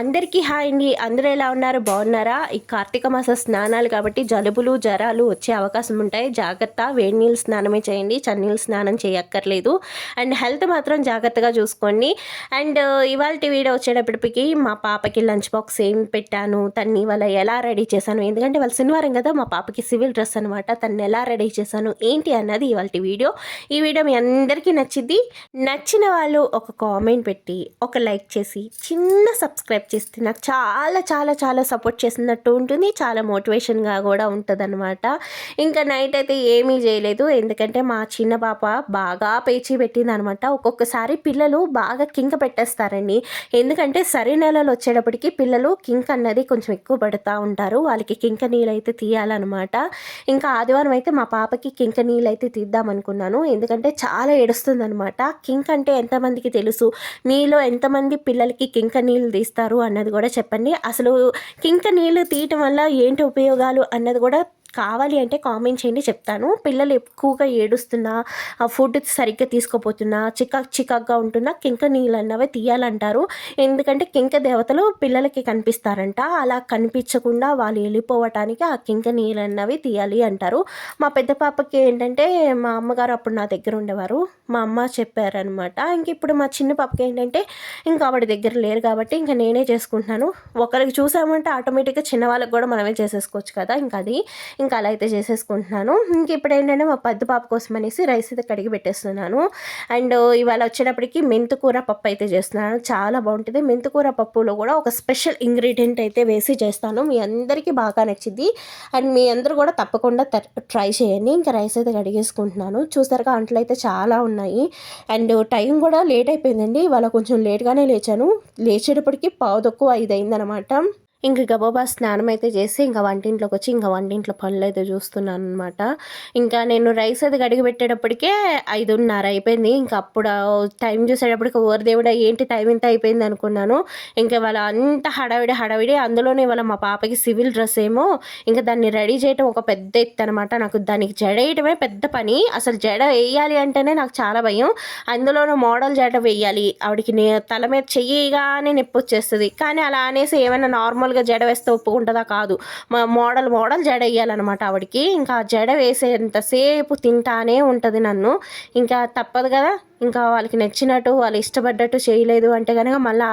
అందరికీ హాయ్ అండి. అందరూ ఎలా ఉన్నారు? బాగున్నారా? ఈ కార్తీక మాస స్నానాలు కాబట్టి జలుబులు జ్వరాలు వచ్చే అవకాశం ఉంటాయి. జాగ్రత్త వేడి నీళ్ళు స్నానమే చేయండి. చన్నీళ్ళు స్నానం చేయక్కర్లేదు. అండ్ హెల్త్ మాత్రం జాగ్రత్తగా చూసుకోండి. అండ్ ఇవాళ వీడియో వచ్చేటప్పటికి మా పాపకి లంచ్ బాక్స్ ఏం పెట్టాను? తన్ని ఇవాళ ఎలా రెడీ చేశాను? ఎందుకంటే వాళ్ళ శనివారం కదా మా పాపకి సివిల్ డ్రెస్ అనమాట తను ఎలా రెడీ చేశాను? ఏంటి అన్నది ఇవాళ వీడియో. ఈ వీడియో మీ అందరికీ నచ్చింది నచ్చిన వాళ్ళు ఒక కామెంట్ పెట్టి ఒక లైక్ చేసి చిన్న సబ్స్క్రైబ్ చేస్తే నాకు చాలా చాలా చాలా సపోర్ట్ చేసినట్టు ఉంటుంది. చాలా మోటివేషన్గా కూడా ఉంటుంది అనమాట ఇంకా నైట్ అయితే ఏమీ చేయలేదు. ఎందుకంటే మా చిన్న పాప బాగా పేచీ పెట్టింది అనమాట ఒక్కొక్కసారి పిల్లలు బాగా కింక పెట్టేస్తారండి. ఎందుకంటే సరి నెలలు వచ్చేటప్పటికి పిల్లలు కింక్ అన్నది కొంచెం ఎక్కువ పడుతూ ఉంటారు. వాళ్ళకి కింక నీళ్ళు అయితే తీయాలన్నమాట. ఇంకా ఆదివారం అయితే మా పాపకి కింక నీళ్ళు అయితే తీద్దాం అనుకున్నాను ఎందుకంటే చాలా ఏడుస్తుంది అనమాట కింక్ అంటే ఎంతమందికి తెలుసు? మీలో ఎంతమంది పిల్లలకి కింక నీళ్ళు తీస్తారు? అన్నది కూడా చెప్పండి. అసలు కింక నీళ్ళు తీయటం వల్ల ఏంటి ఉపయోగాలు అన్నది కూడా కావాలి అంటే కామెంట్ చేయండి చెప్తాను. పిల్లలు ఎక్కువగా ఏడుస్తున్నా ఆ ఫుడ్ సరిగ్గా తీసుకోపోతున్నా చికాక్ చికాక్గా ఉంటున్నా కింక నీళ్ళు అన్నవి తీయాలంటారు. ఎందుకంటే కింక దేవతలు పిల్లలకి కనిపిస్తారంట. అలా కనిపించకుండా వాళ్ళు వెళ్ళిపోవటానికి ఆ కింక నీళ్ళు అన్నవి తీయాలి అంటారు. మా పెద్ద పాపకి ఏంటంటే మా అమ్మగారు అప్పుడు నా దగ్గర ఉండేవారు. మా అమ్మ చెప్పారనమాట ఇంక ఇప్పుడు మా చిన్న పాపకి ఏంటంటే ఇంకా ఆవిడ దగ్గర లేరు కాబట్టి ఇంకా నేనే చేసుకుంటున్నాను. ఒకరికి చూసామంటే ఆటోమేటిక్గా చిన్న వాళ్ళకి కూడా మనమే చేసేసుకోవచ్చు కదా ఇంకా అది. ఇంకా అలా అయితే చేసేసుకుంటున్నాను. ఇంక ఇప్పుడు ఏంటంటే మా పెద్ద పాప కోసం అనేసి రైస్ అయితే కడిగి పెట్టేస్తున్నాను. అండ్ ఇవాళ వచ్చేటప్పటికి మెంతుకూర పప్పు అయితే చేస్తున్నాను. చాలా బాగుంటుంది. మెంతుకూర పప్పులో కూడా ఒక స్పెషల్ ఇంగ్రీడియంట్ అయితే వేసి చేస్తాను. మీ అందరికీ బాగా నచ్చింది. అండ్ మీ అందరూ కూడా తప్పకుండా ట్రై చేయండి. ఇంకా రైస్ అయితే కడిగేసుకుంటున్నాను. చూసారుగా అంట్లు అయితే చాలా ఉన్నాయి. అండ్ టైం కూడా లేట్ అయిపోయిందండి. ఇవాళ కొంచెం లేట్గానే లేచాను. లేచేటప్పటికి పావు తక్కువ ఐదు అయిందనమాట ఇంక గబాబా స్నానం అయితే చేసి ఇంకా వంటింట్లోకి వచ్చి ఇంకా వంటింట్లో పనులు అయితే చూస్తున్నాను అనమాట ఇంకా నేను రైస్ అది కడిగి పెట్టేటప్పటికే ఐదున్నర అయిపోయింది. ఇంకా అప్పుడు టైం చూసేటప్పటికి ఓరదేవుడ ఏంటి టైం ఇంత అయిపోయింది అనుకున్నాను. ఇంకా వాళ్ళ అంత హడావిడి హడావిడి. అందులోనే వాళ్ళ మా పాపకి సివిల్ డ్రెస్ ఏమో ఇంకా దాన్ని రెడీ చేయడం ఒక పెద్ద ఎత్తు అనమాట నాకు దానికి జడ వేయటమే పెద్ద పని. అసలు జడ వేయాలి అంటేనే నాకు చాలా భయం. అందులోనూ మోడల్ జడ వేయాలి. ఆవిడకి తల మీద చెయ్యగానే నొప్పి వచ్చేస్తుంది. కానీ అలా అనేసి ఏమైనా నార్మల్ మామూలుగా జడ వేస్తే ఒప్పుకుంటుందా కాదు. మా మోడల్ మోడల్ జడ వేయాలన్నమాట ఆవిడకి. ఇంకా జడ వేసేంతసేపు తింటానే ఉంటుంది నన్ను. ఇంకా తప్పదు కదా. ఇంకా వాళ్ళకి నచ్చినట్టు వాళ్ళు ఇష్టపడ్డట్టు చేయలేదు అంటే కనుక మళ్ళీ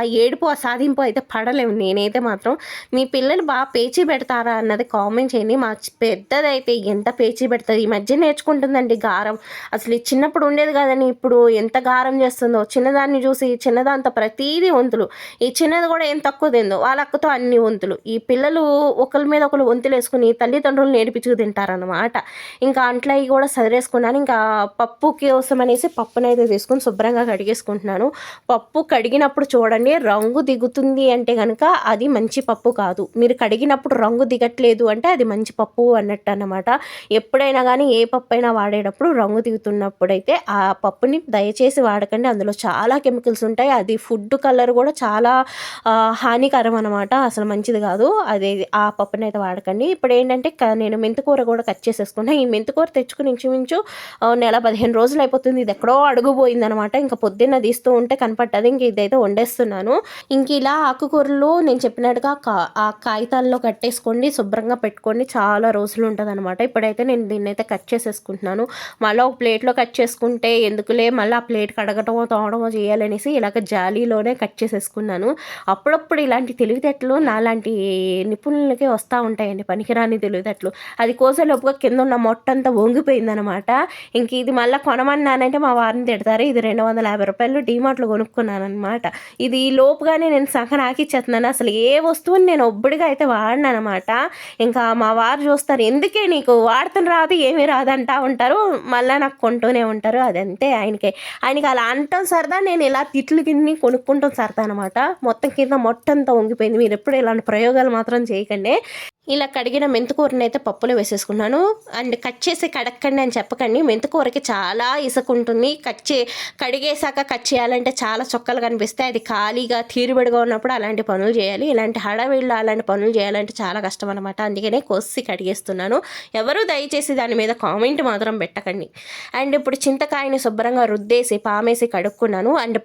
ఆ ఏడుపు ఆ సాధింపు అయితే పడలేము. నేనైతే మాత్రం మీ పిల్లలు బాగా పేచీ పెడతారా అన్నది కామెంట్ చేయండి. మా పెద్దదైతే ఎంత పేచీ పెడుతుంది? ఈ మధ్య నేర్చుకుంటుందండి గారం. అసలు చిన్నప్పుడు ఉండేది కదండి. ఇప్పుడు ఎంత గారం చేస్తుందో చిన్నదాన్ని చూసి చిన్నదాంతో ప్రతీది వంతులు. ఈ చిన్నది కూడా ఏం తక్కువ తిందో. వాళ్ళ అక్కతో అన్ని వంతులు. ఈ పిల్లలు ఒకరి మీద ఒకరు వంతులు వేసుకుని తల్లిదండ్రులు నేర్పించుకు తింటారనమాట ఇంకా అంట్లయి కూడా సదిరేసుకున్నాను. ఇంకా పప్పు కోసం అనేసి పప్పునైతే తీసుకొని శుభ్రంగా కడిగేసుకుంటున్నాను. పప్పు కడిగినప్పుడు చూడండి రంగు దిగుతుంది అంటే కనుక అది మంచి పప్పు కాదు. మీరు కడిగినప్పుడు రంగు దిగట్లేదు అంటే అది మంచి పప్పు అన్నట్టు అనమాట ఎప్పుడైనా కానీ ఏ పప్పు అయినా వాడేటప్పుడు రంగు దిగుతున్నప్పుడు అయితే ఆ పప్పుని దయచేసి వాడకండి. అందులో చాలా కెమికల్స్ ఉంటాయి. అది ఫుడ్ కలర్ కూడా చాలా హానికరం అనమాట అసలు మంచిది కాదు. అది ఆ పప్పుని అయితే వాడకండి. ఇప్పుడు ఏంటంటే నేను మెంతుకూర కూడా కట్ చేసేసుకున్నాను ఈ మెంతుకూర తెచ్చుకుని ఇంచుమించు నెల పదిహేను రోజులు అయిపోతుంది. ఇది ఎక్కడో అడుగుపోయిందనమాట ఇంకా పొద్దున్న తీస్తూ ఉంటే కనపట్టదు ఇంక ఇదైతే వండేస్తున్నాను. ఇంక ఇలా ఆకుకూరలు నేను చెప్పినట్టుగా ఆ కాగితాల్లో కట్టేసుకోండి శుభ్రంగా పెట్టుకోండి. చాలా రోజులు ఉంటుంది అనమాట ఇప్పుడైతే నేను దీన్ని అయితే కట్ చేసేసుకుంటున్నాను. మళ్ళీ ఒక ప్లేట్లో కట్ చేసుకుంటే ఎందుకులే మళ్ళీ ఆ ప్లేట్ కడగటమో తోవడమో చేయాలనేసి ఇలాగ జాలీలోనే కట్ చేసేసుకున్నాను. అప్పుడప్పుడు ఇలాంటి తెలివితేటలు నాలాంటి నిపుణులకే వస్తూ ఉంటాయండి. పనికిరాని తెలివితేటలు. అది కోసేలోపుగా కింద ఉన్న మొట్టంతా వంగిపోయిందనమాట. ఇంక ఇది మళ్ళీ కొనమన్నానంటే మా వారిని తిడతారు. ఇది రెండు వందల యాభై రూపాయలు డీమార్ట్లో కొనుక్కున్నాను అనమాట ఇది లోపుగానే నేను సగం నాకిచ్చేస్తున్నాను. అసలు ఏ వస్తువుని నేను ఒబ్బడిగా అయితే వాడిన అనమాట ఇంకా మా వారు చూస్తారు ఎందుకే నీకు వాడుతున్న రాదు ఏమీ రాదంటా ఉంటారు. మళ్ళీ నాకు కొంటూనే ఉంటారు. అదంతే ఆయనకి. ఆయనకి అలా అంటాం సరదా నేను ఇలా తిట్లు గిన్ని కొనుక్కుంటాం సరదా అనమాట మొత్తం కింద మొట్టంతా వంగిపోయింది. మీరు ఎప్పుడు ఇలాంటి ప్రయోగాలు మాత్రం చేయకండి. ఇలా కడిగిన మెంతుకూరని అయితే పప్పులో వేసేసుకున్నాను. అండ్ కట్ చేసి కడక్కండి అని చెప్పకండి. మెంతుకూరకి చాలా ఇసుక ఉంటుంది. కట్ చే కడిగేసాక కట్ చేయాలంటే చాలా చొక్కలు కనిపిస్తాయి అది ఖాళీగా తీరుబడిగా ఉన్నప్పుడు అలాంటి పనులు చేయాలి. ఇలాంటి హడవిళ్ళు అలాంటి పనులు చేయాలంటే చాలా కష్టం అనమాట అందుకనే కోసి కడిగేస్తున్నాను. ఎవరు దయచేసి దాని మీద కామెంట్ మాత్రం పెట్టకండి. అండ్ ఇప్పుడు చింతకాయని శుభ్రంగా రుద్దేసి పామేసి కడుక్కున్నాను. అండ్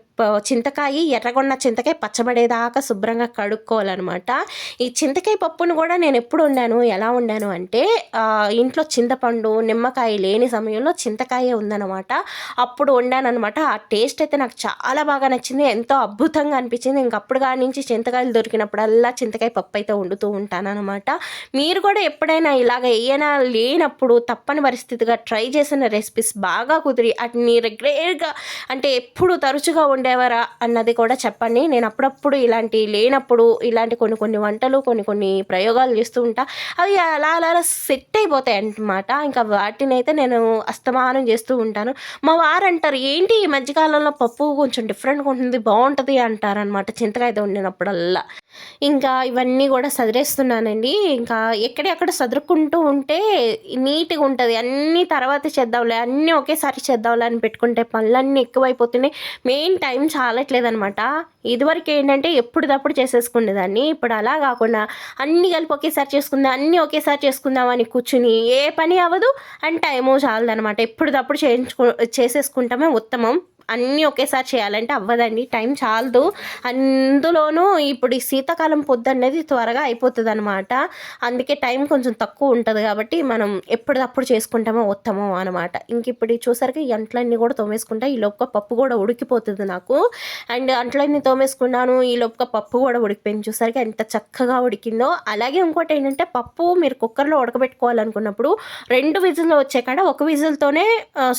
చింతకాయ ఎర్రగొన్న చింతకాయ పచ్చబడేదాకా శుభ్రంగా కడుక్కోవాలన్నమాట. ఈ చింతకాయ పప్పును కూడా నేను ఎప్పుడు వండాను ఎలా వండాను అంటే ఇంట్లో చింతపండు నిమ్మకాయ లేని సమయంలో చింతకాయ ఉందన్నమాట. అప్పుడు వండాను అనమాట ఆ టేస్ట్ అయితే నాకు చాలా బాగా నచ్చింది ఎంతో అద్భుతంగా అనిపించింది. ఇంకప్పుడు కాడి నుంచి చింతకాయలు దొరికినప్పుడల్లా చింతకాయ పప్పు అయితే వండుతూ ఉంటాను అనమాట మీరు కూడా ఎప్పుడైనా ఇలాగ ఏమైనా లేనప్పుడు తప్పని పరిస్థితిగా ట్రై చేసిన రెసిపీస్ బాగా కుదిరి వాటిని రెగ్యులర్గా అంటే ఎప్పుడు తరచుగా ఉండేవారా అన్నది కూడా చెప్పండి. నేను అప్పుడప్పుడు ఇలాంటి లేనప్పుడు ఇలాంటి కొన్ని కొన్ని వంటలు కొన్ని కొన్ని ప్రయోగాలు చేస్తూ ఉంటా. అవి అలా అలా సెట్ అయిపోతాయి అన్నమాట. ఇంకా వాటిని అయితే నేను అస్తమానం చేస్తూ ఉంటాను. మా వారు అంటారు ఏంటి ఈ మధ్యకాలంలో పప్పు కొంచెం డిఫరెంట్గా ఉంటుంది బాగుంటుంది అంటారనమాట చింతకాయతో వండినప్పుడల్లా. ఇంకా ఇవన్నీ కూడా సదిరేస్తున్నానండి. ఇంకా ఎక్కడెక్కడ సదురుకుంటూ ఉంటే నీట్గా ఉంటుంది. అన్నీ తర్వాత చేద్దాంలే అన్నీ ఒకేసారి చేద్దాంలే అని పెట్టుకుంటే పనులన్నీ ఎక్కువైపోతున్నాయి. మెయిన్ టైం చాలట్లేదు అనమాట ఇదివరకు ఏంటంటే ఎప్పుడుదప్పుడు చేసేసుకునేదాన్ని. ఇప్పుడు అలా కాకుండా అన్నీ కలిపి ఒకేసారి చేసుకుందాం అన్నీ ఒకేసారి చేసుకుందాం అని కూర్చుని ఏ పని అవ్వదు. అండ్ టైము చాలదనమాట ఎప్పుడుదప్పుడు చేయించుకో చేసేసుకుంటామే ఉత్తమం. అన్నీ ఒకేసారి చేయాలంటే అవ్వదండి. టైం చాలదు. అందులోనూ ఇప్పుడు ఈ శీతాకాలం పొద్దు అనేది త్వరగా అయిపోతుంది అనమాట అందుకే టైం కొంచెం తక్కువ ఉంటుంది కాబట్టి మనం ఎప్పటికప్పుడు చేసుకుంటామో ఉత్తమం అనమాట ఇంక ఇప్పుడు చూసరికి ఈ అంట్లన్నీ కూడా తోమేసుకుంటా ఈ లోపల పప్పు కూడా ఉడికిపోతుంది నాకు. అండ్ అంట్లన్నీ తోమేసుకున్నాను ఈ లోపల పప్పు కూడా ఉడికిపోయింది చూసరికి ఎంత చక్కగా ఉడికిందో. అలాగే ఇంకోటి ఏంటంటే పప్పు మీరు కుక్కర్లో ఉడకబెట్టుకోవాలనుకున్నప్పుడు రెండు విజిల్ వచ్చే కాడ ఒక విజిల్తోనే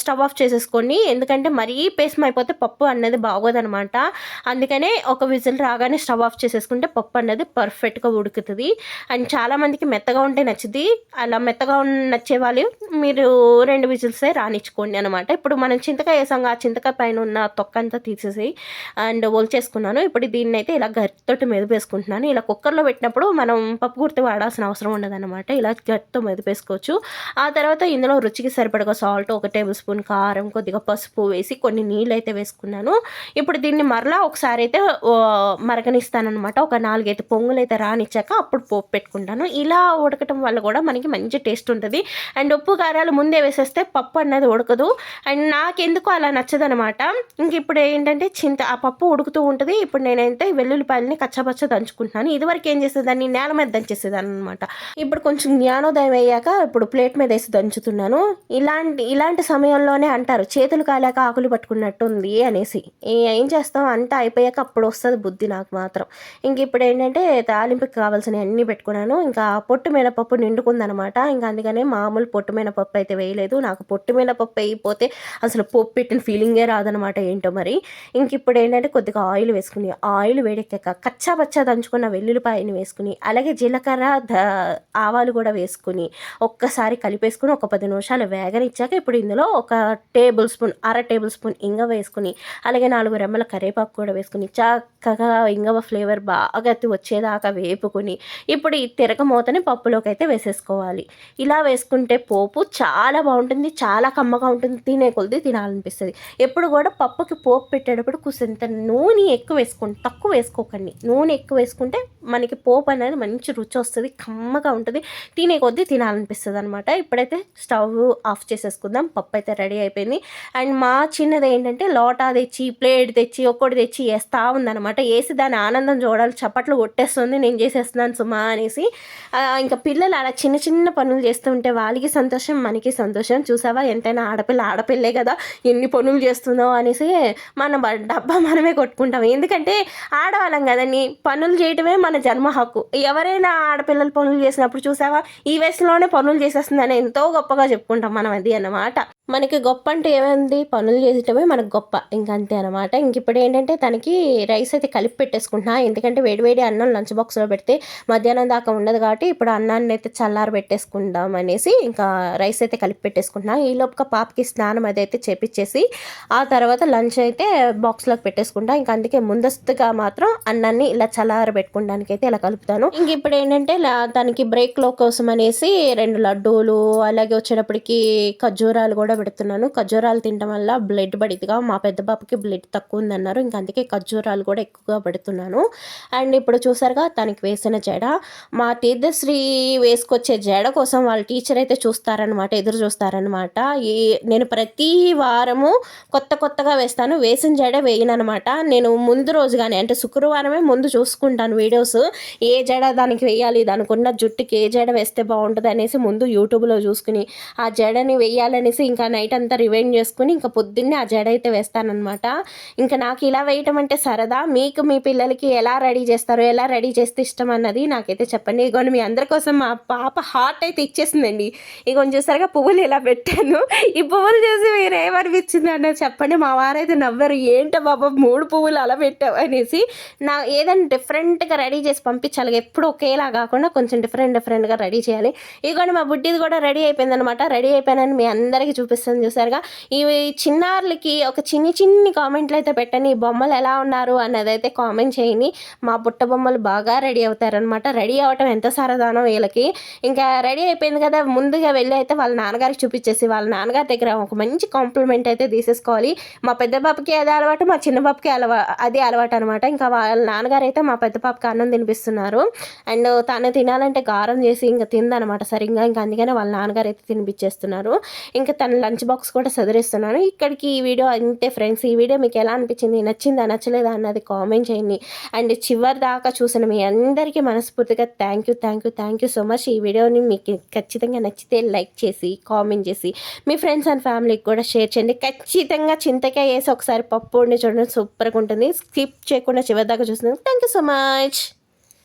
స్టవ్ ఆఫ్ చేసేసుకోండి. ఎందుకంటే మరీ పేసం అయిపోతే పప్పు అన్నది బాగోదనమాట. అందుకనే ఒక విజిల్ రాగానే స్టవ్ ఆఫ్ చేసేసుకుంటే పప్పు అన్నది పర్ఫెక్ట్గా ఉడుకుతుంది. అండ్ చాలామందికి మెత్తగా ఉంటే నచ్చింది అలా మెత్తగా నచ్చే వాళ్ళు మీరు రెండు విజిల్సే రానిచ్చుకోండి అనమాట ఇప్పుడు మనం చింతకాయ వేసాం ఆ చింతకాయ పైన ఉన్న తొక్క అంతా తీసేసి అండ్ ఒలిచేసుకున్నాను. ఇప్పుడు దీన్ని అయితే ఇలా గరితోటి మెదిపేసుకుంటున్నాను. ఇలా కుక్కర్లో పెట్టినప్పుడు మనం పప్పు గుర్తి వాడాల్సిన అవసరం ఉండదన్నమాట. ఇలా గట్టితో మెదిపేసుకోవచ్చు. ఆ తర్వాత ఇందులో రుచికి సరిపడగా సాల్ట్ ఒక టేబుల్ స్పూన్ కారం కొద్దిగా పసుపు వేసి కొన్ని నీళ్ళు అయితే వేసుకున్నాను. ఇప్పుడు దీన్ని మరలా ఒకసారి అయితే మరగనిస్తానమాట ఒక నాలుగైదు పొంగులు అయితే రానిచ్చాక అప్పుడు పోపు పెట్టుకుంటాను. ఇలా ఉడకటం వల్ల కూడా మనకి మంచి టేస్ట్ ఉంటుంది. అండ్ ఉప్పు కారాలు ముందే వేసేస్తే పప్పు అన్నది ఉడకదు. అండ్ నాకెందుకు అలా నచ్చదనమాట ఇంక ఇప్పుడు ఏంటంటే చింత ఆ పప్పు ఉడుకుతూ ఉంటుంది. ఇప్పుడు నేనైతే వెల్లుల్లిపాయలని కచ్చపచ్చ దంచుకుంటున్నాను. ఇదివరకు ఏం చేసేదాన్ని? నేల మీద దంచేసేదాన్ని అనమాట ఇప్పుడు కొంచెం జ్ఞానోదయం అయ్యాక ఇప్పుడు ప్లేట్ మీద వేసి దంచుతున్నాను. ఇలాంటి ఇలాంటి సమయంలోనే అంటారు చేతులు కాలేక ఆకులు పట్టుకున్నట్టు. ఉంది అనేసి. ఏం చేస్తాం? అంతా అయిపోయాక అప్పుడు వస్తుంది బుద్ధి నాకు మాత్రం. ఇంక ఇప్పుడు ఏంటంటే తాలింపుకి కావాల్సినవి అన్నీ పెట్టుకున్నాను. ఇంకా పొట్టు మినపప్పు నిండుకుందనమాట. ఇంకా అందుకనే మామూలు పొట్టు మినపప్పు అయితే వేయలేదు. నాకు పొట్టు మినపప్పు వేయిపోతే అసలు పప్పు పెట్టిన ఫీలింగే రాదనమాట ఏంటో మరి. ఇంక ఇప్పుడు ఏంటంటే కొద్దిగా ఆయిల్ వేసుకుని ఆయిల్ వేడెక్కాక కచ్చా పచ్చా దంచుకున్న వెల్లుల్లిపాయని వేసుకుని అలాగే జీలకర్ర ద ఆవాలు కూడా వేసుకుని ఒక్కసారి కలిపేసుకుని ఒక పది నిమిషాలు వేగనిచ్చాక ఇప్పుడు ఇందులో ఒక టేబుల్ స్పూన్ అర టేబుల్ స్పూన్ ఇంకా వేసుకుని అలాగే నాలుగు రెమ్మల కరివేపాకు కూడా వేసుకుని చక్కగా ఇంగవ ఫ్లేవర్ బాగా వచ్చేదాకా వేపుకుని ఇప్పుడు ఈ తిరగమూతని పప్పులోకి అయితే వేసేసుకోవాలి. ఇలా వేసుకుంటే పోపు చాలా బాగుంటుంది చాలా కమ్మగా ఉంటుంది తినే కొద్ది తినాలనిపిస్తుంది. ఎప్పుడు కూడా పప్పుకి పోపు పెట్టేటప్పుడు కుసంత నూనె ఎక్కువ వేసుకోండి తక్కువ వేసుకోకండి. నూనె ఎక్కువ వేసుకుంటే మనకి పోపు అనేది మంచి రుచి వస్తుంది కమ్మగా ఉంటుంది తినే కొద్దీ తినాలనిపిస్తుంది అనమాట ఇప్పుడైతే స్టవ్ ఆఫ్ చేసేసుకుందాం పప్పు అయితే రెడీ అయిపోయింది. అండ్ మా చిన్నది ఏంటంటే లోటా తెచ్చి ప్లేట్ తెచ్చి ఒక్కటి తెచ్చి వేస్తూ ఉందన్నమాట. వేసి దాని ఆనందం చూడాలి. చప్పట్లు కొట్టేస్తుంది. నేను చేసేస్తున్నాను సుమా అనేసి. ఇంకా పిల్లలు అలా చిన్న చిన్న పనులు చేస్తుంటే వాళ్ళకి సంతోషం మనకి సంతోషం. చూసావా? ఎంతైనా ఆడపిల్ల ఆడపిల్లే కదా. ఎన్ని పనులు చేస్తుందో అనేసి మన డబ్బా మనమే కొట్టుకుంటాం. ఎందుకంటే ఆడవాళ్ళం కదండి పనులు చేయటమే మన జన్మ హక్కు. ఎవరైనా ఆడపిల్లలు పనులు చేసినప్పుడు చూసావా? ఈ వయసులోనే పనులు చేసేస్తుందని ఎంతో గొప్పగా చెప్పుకుంటాం మనం అది అన్నమాట. మనకి గొప్ప అంటే ఏమైంది? పనులు చేసేటమే మనకు గొప్ప. ఇంక అంతే అనమాట ఇంక ఇప్పుడు ఏంటంటే తనకి రైస్ అయితే కలిపి పెట్టేసుకుంటున్నా. ఎందుకంటే వేడివేడి అన్నం లంచ్ బాక్స్లో పెడితే మధ్యాహ్నం దాకా ఉండదు కాబట్టి ఇప్పుడు అన్నాన్ని అయితే చల్లారి పెట్టేసుకుందాం అనేసి ఇంకా రైస్ అయితే కలిపి పెట్టేసుకుంటున్నా. ఈ లోపల పాపకి స్నానం అది అయితే చేపించేసి ఆ తర్వాత లంచ్ అయితే బాక్స్లోకి పెట్టేసుకుంటా. ఇంకా అందుకే ముందస్తుగా మాత్రం అన్నాన్ని ఇలా చల్లారు పెట్టుకోవడానికి అయితే ఇలా కలుపుతాను. ఇంక ఇప్పుడు ఏంటంటే తనకి బ్రేక్లో కోసం అనేసి రెండు లడ్డూలు అలాగే వచ్చేటప్పటికి ఖర్జూరాలు కూడా పెడుతున్నాను. ఖర్జూరాలు తినడం వల్ల బ్లడ్ పడిద్దిగా. మా పెద్ద పాపకి బ్లడ్ తక్కువ ఉందన్నారు. ఇంకా అందుకే ఖర్జూరాలు కూడా ఎక్కువగా పెడుతున్నాను. అండ్ ఇప్పుడు చూసారుగా తనకి వేసిన జడ. మా తీర్థశ్రీ వేసుకొచ్చే జడ కోసం వాళ్ళ టీచర్ అయితే చూస్తారనమాట ఎదురు చూస్తారనమాట ఈ నేను ప్రతి వారము కొత్త కొత్తగా వేస్తాను. వేసిన జడ వేయను అనమాట నేను ముందు రోజు కానీ అంటే శుక్రవారమే ముందు చూసుకుంటాను వీడియోస్. ఏ జడ దానికి వేయాలి దానికి ఉన్న జుట్టుకి ఏ జడ వేస్తే బాగుంటుంది అనేసి ముందు యూట్యూబ్లో చూసుకుని ఆ జడని వేయాలనేసి ఇంకా నైట్ అంతా రివైండ్ చేసుకుని ఇంకా పొద్దున్నే ఆ జడ అయితే వేస్తానన్నమాట. ఇంకా నాకు ఇలా వేయటం అంటే సరదా. మీకు మీ పిల్లలకి ఎలా రెడీ చేస్తారో ఎలా రెడీ చేస్తే ఇష్టం అన్నది నాకైతే చెప్పండి. ఇగోండి మీ అందరి కోసం మా పాప హార్ట్ అయితే ఇచ్చేసిందండి. ఇగోని చూసారుగా పువ్వులు ఇలా పెట్టాను. ఈ పువ్వులు చూసి మీరు ఏమనిపించింది అన్నది చెప్పండి. మా వారైతే నవ్వరు ఏంటో బాబా మూడు పువ్వులు అలా పెట్టావు? అనేసి. నా ఏదైనా డిఫరెంట్గా రెడీ చేసి పంపించాలి. ఎప్పుడు ఒకేలా కాకుండా కొంచెం డిఫరెంట్ డిఫరెంట్గా రెడీ చేయాలి. ఇగోని మా బుడ్డిది కూడా రెడీ అయిపోయిందనమాట రెడీ అయిపోయానని మీ అందరికీ చూపిస్తాను. చూసారుగా. ఇవి చిన్నారులకి ఒక చిన్ని చిన్ని కామెంట్లు అయితే పెట్టండి. ఈ బొమ్మలు ఎలా ఉన్నారు అన్నది అయితే కామెంట్ చేయని మా బుట్ట బొమ్మలు బాగా రెడీ అవుతారనమాట రెడీ అవ్వటం ఎంత సరదానో వీళ్ళకి. ఇంకా రెడీ అయిపోయింది కదా. ముందుగా వెళ్ళి అయితే వాళ్ళ నాన్నగారికి చూపించేసి వాళ్ళ నాన్నగారి దగ్గర ఒక మంచి కాంప్లిమెంట్ అయితే తీసేసుకోవాలి. మా పెద్ద పాపకి అదే అలవాటు మా చిన్న పాపకి అలవా అదే అలవాటు అనమాట ఇంకా వాళ్ళ నాన్నగారు అయితే మా పెద్ద పాపకి అన్నం తినిపిస్తున్నారు. అండ్ తను తినాలంటే గారం చేసి ఇంకా తిందనమాట సరిగ్గా. ఇంకా అందుకనే వాళ్ళ నాన్నగారు అయితే తినిపించేస్తున్నారు ఇంకా తన లంచ్ బాక్స్ కూడా సదిరిస్తున్నాను. ఇక్కడికి ఈ వీడియో అంతే ఫ్రెండ్స్. ఈ వీడియో మీకు ఎలా అనిపించింది? నచ్చిందా? నచ్చలేదా? అన్నది కామెంట్ చేయండి. అండ్ చివరి దాకా చూసిన మీ అందరికీ మనస్ఫూర్తిగా thank you thank you thank you so much ఈ వీడియోని మీకు ఖచ్చితంగా నచ్చితే లైక్ చేసి కామెంట్ చేసి మీ ఫ్రెండ్స్ అండ్ ఫ్యామిలీకి కూడా షేర్ చేయండి. ఖచ్చితంగా చింతకాయ వేసి ఒకసారి పప్పు ఉండి చూడండి. సూపర్గా ఉంటుంది. స్కిప్ చేయకుండా చివరి దాకా చూస్తున్నాను థ్యాంక్ యూ సో మచ్